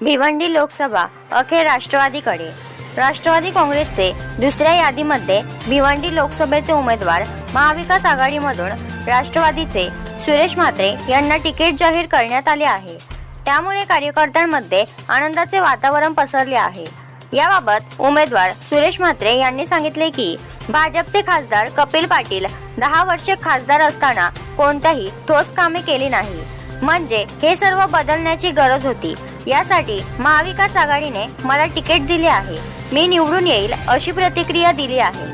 भिवंडी लोकसभा अखेर राष्ट्रवादीकडे. राष्ट्रवादी काँग्रेसचे दुसऱ्या यादीमध्ये भिवंडी लोकसभेचे उमेदवार महाविकास आघाडीमधून राष्ट्रवादीचे सुरेश म्हात्रे यांना तिकीट जाहीर करण्यात आले आहे. त्यामुळे कार्यकर्त्यांमध्ये आनंदाचे वातावरण पसरले आहे. याबाबत उमेदवार सुरेश म्हात्रे यांनी सांगितले की भाजपचे खासदार कपिल पाटील दहा वर्षे खासदार असताना कोणत्याही ठोस कामे केली नाही. म्हणजे हे सर्व बदलण्याची गरज होती. यासाठी महाविकास आघाडीने मला तिकीट दिले आहे. मी निवडून येईल अशी प्रतिक्रिया दिली आहे.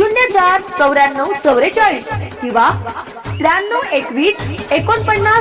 शून्य चार चौऱ्याण्णव चौवेचाळीस किंवा त्र्याण्णव एकवीस एकोणपन्नास